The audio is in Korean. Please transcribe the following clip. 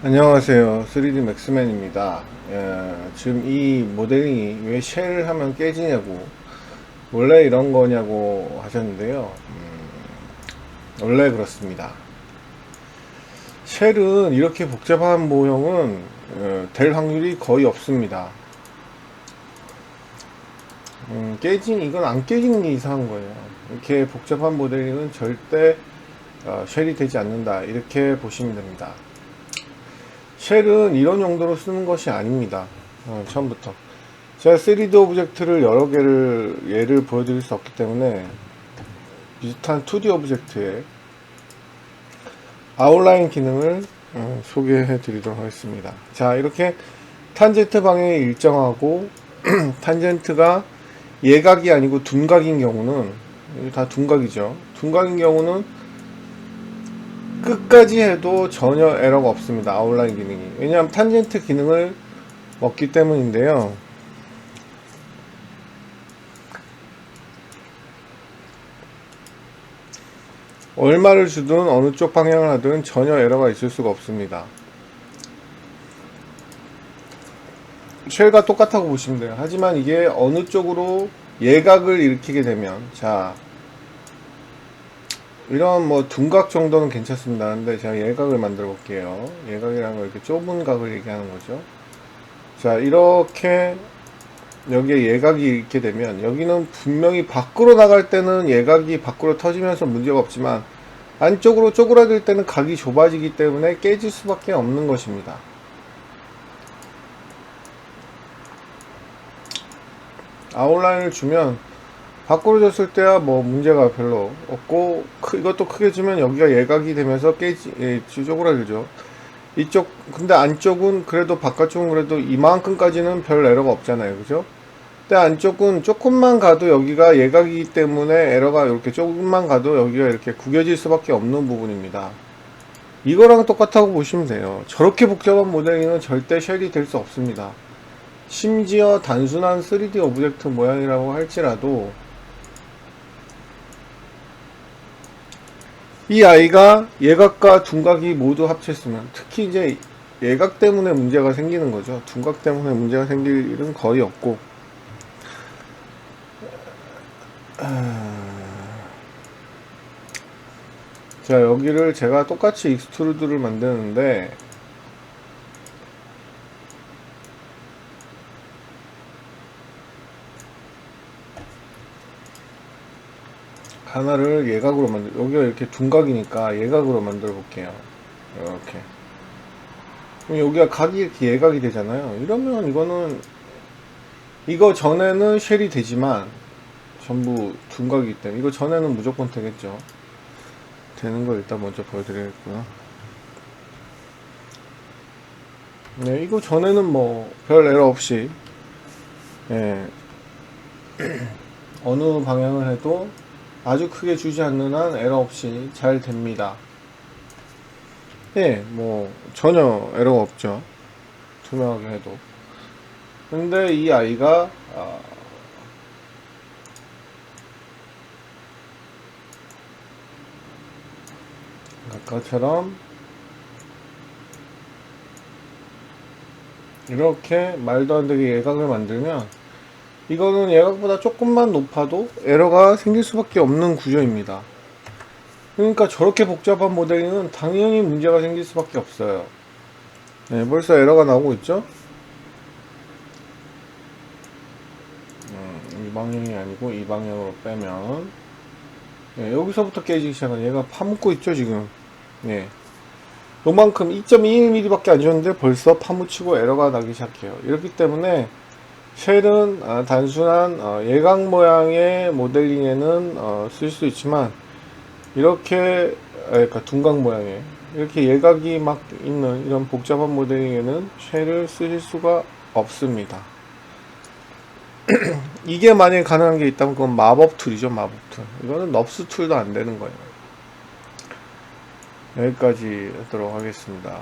안녕하세요. 3D 맥스맨입니다. 예, 지금 이 모델링이 왜쉘 하면 깨지냐고, 원래 이런 거냐고 하셨는데요. 음, 원래 그렇습니다. 쉘은 이렇게 복잡한 모형은 어, 될 확률이 거의 없습니다. 음, 깨진, 이건 안 깨지는 게 이상한 거예요. 이렇게 복잡한 모델링은 절대 어, 쉘이 되지 않는다. 이렇게 보시면 됩니다. 쉘은 이런 용도로 쓰는 것이 아닙니다. 어, 처음부터. 제가 3D 오브젝트를 여러 개를 예를 보여드릴 수 없기 때문에 비슷한 2D 오브젝트의 아웃라인 기능을 어, 소개해 드리도록 하겠습니다. 자, 이렇게 탄젠트 방향이 일정하고 탄젠트가 예각이 아니고 둔각인 경우는 다 둔각이죠. 둔각인 경우는 끝까지 해도 전혀 에러가 없습니다. 아웃라인 기능이. 왜냐하면 탄젠트 기능을 먹기 때문인데요. 얼마를 주든 어느 쪽 방향을 하든 전혀 에러가 있을 수가 없습니다. 쉘과 똑같다고 보시면 돼요. 하지만 이게 어느 쪽으로 예각을 일으키게 되면 자 이런 뭐 둔각 정도는 괜찮습니다. 근데 제가 예각을 만들어 볼게요. 예각이라는 거 이렇게 좁은 각을 얘기하는 거죠. 자, 이렇게 여기에 예각이 이렇게 되면 여기는 분명히 밖으로 나갈 때는 예각이 밖으로 터지면서 문제가 없지만 안쪽으로 쪼그라들 때는 각이 좁아지기 때문에 깨질 수밖에 없는 것입니다. 아웃라인을 주면 밖으로 줬을 때야 뭐 문제가 별로 없고 크- 이것도 크게 주면 여기가 예각이 되면서 깨지 예, 쪼그라들죠. 이쪽 근데 안쪽은 그래도 바깥쪽은 그래도 이만큼까지는 별 에러가 없잖아요, 그죠? 근데 안쪽은 조금만 가도 여기가 예각이기 때문에 에러가 이렇게 조금만 가도 여기가 이렇게 구겨질 수밖에 없는 부분입니다. 이거랑 똑같다고 보시면 돼요. 저렇게 복잡한 모델링은 절대 쉘이 될 수 없습니다. 심지어 단순한 3D 오브젝트 모양이라고 할지라도 이 아이가 예각과 둔각이 모두 합쳤으면 특히 이제 예각 때문에 문제가 생기는 거죠. 둔각 때문에 문제가 생길 일은 거의 없고 아, 자 여기를 제가 똑같이 익스트루드를 만드는데 하나를 예각으로 만들 여기가 이렇게 둔각이니까 예각으로 만들어 볼게요. 이렇게. 그럼 여기가 각이 이렇게 예각이 되잖아요. 이러면 이거는 이거 전에는 쉘이 되지만 전부 둔각이기 때문에 이거 전에는 무조건 되겠죠. 되는 걸 일단 먼저 보여드리겠고요 네 이거 전에는 뭐 별 에러 없이 예. 어느 방향을 해도 아주 크게 주지 않는 한 에러 없이 잘 됩니다. 예, 뭐 전혀 에러가 없죠. 투명하게 해도. 근데 이 아이가 아, 아까처럼 이렇게 말도 안 되게 예각을 만들면 이거는 예각보다 조금만 높아도 에러가 생길 수밖에 없는 구조입니다. 그러니까 저렇게 복잡한 모델링은 당연히 문제가 생길 수밖에 없어요. 네, 벌써 에러가 나오고 있죠? 음, 이 방향이 아니고 이 방향으로 빼면 네, 여기서부터 깨지기 시작한 얘가 파묻고 있죠 지금 네. 요만큼 2.21mm 밖에 안 줬는데 벌써 파묻히고 에러가 나기 시작해요 이렇기 때문에 쉘은 아, 단순한 어, 예각 모양의 모델링에는 어, 쓸 수 있지만 이렇게 아, 그러니까 둔각 모양의 이렇게 예각이 막 있는 이런 복잡한 모델링에는 쉘을 쓰실 수가 없습니다. 이게 만약에 가능한 게 있다면 그건 마법 툴이죠 마법 툴. 이거는 넙스 툴도 안 되는 거예요. 여기까지 하도록 하겠습니다